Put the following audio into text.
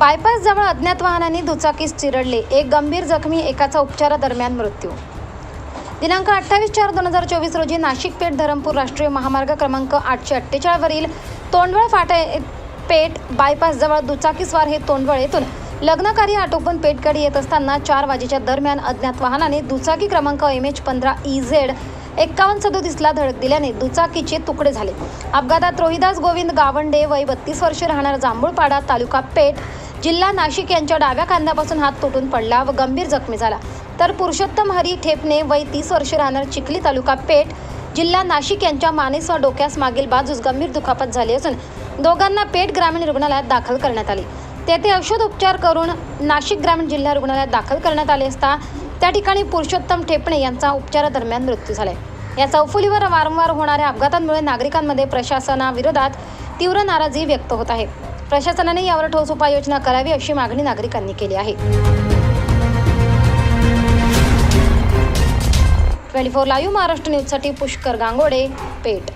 Bypass जवळ अज्ञात वाहनाने दुचाकीस चिरडले. एक गंभीर जखमी एकाचा उपचारादरम्यान मृत्यू. दिनांक अठ्ठावीस चार दोन हजार चोवीस रोजी नाशिक पेठ धरमपूर राष्ट्रीय महामार्ग क्रमांक आठशे अठ्ठेचाळवरील तोंडवळ फाटा पेठ बायपास जवळ दुचाकीस्वार हे तोंडवळ येथून लग्नकार्य आटोपून पेठकडे येत असताना चार वाजेच्या दरम्यान अज्ञात वाहनाने दुचाकी क्रमांक एम एच पंधरा ई झेड एक्कावन्न सदोतीसला धडक दिल्याने दुचाकीचे तुकडे झाले. अपघातात रोहिदास गोविंद गावंडे वय बत्तीस वर्षे राहणार जांभूळपाडा तालुका पेठ जिल्हा नाशिक यांच्या डाव्या खांद्यापासून हात तुटून पडला व गंभीर जखमी झाला. तर पुरुषोत्तम हरी ठेपणे वय तीस वर्षे राहणार चिखली तालुका पेठ जिल्हा नाशिक यांच्या मानेस व डोक्यास मागील बाजूस गंभीर दुखापत झाली असून दोघांना पेठ ग्रामीण रुग्णालयात दाखल करण्यात आले. तेथे औषधोपचार करून नाशिक ग्रामीण जिल्हा रुग्णालयात दाखल करण्यात आले असता त्या ठिकाणी पुरुषोत्तम ठेपणे यांचा उपचारादरम्यान मृत्यू झाला या चौफुलीवर वारंवार होणाऱ्या अपघातांमुळे नागरिकांमध्ये प्रशासनाविरोधात तीव्र नाराजी व्यक्त होत आहे. प्रशासनाने यावर ठोस उपाययोजना करावी अशी मागणी नागरिकांनी केली आहे. ट्वेंटी फोर लाईव्ह महाराष्ट्र न्यूजसाठी पुष्कर गांगोडे पेठ.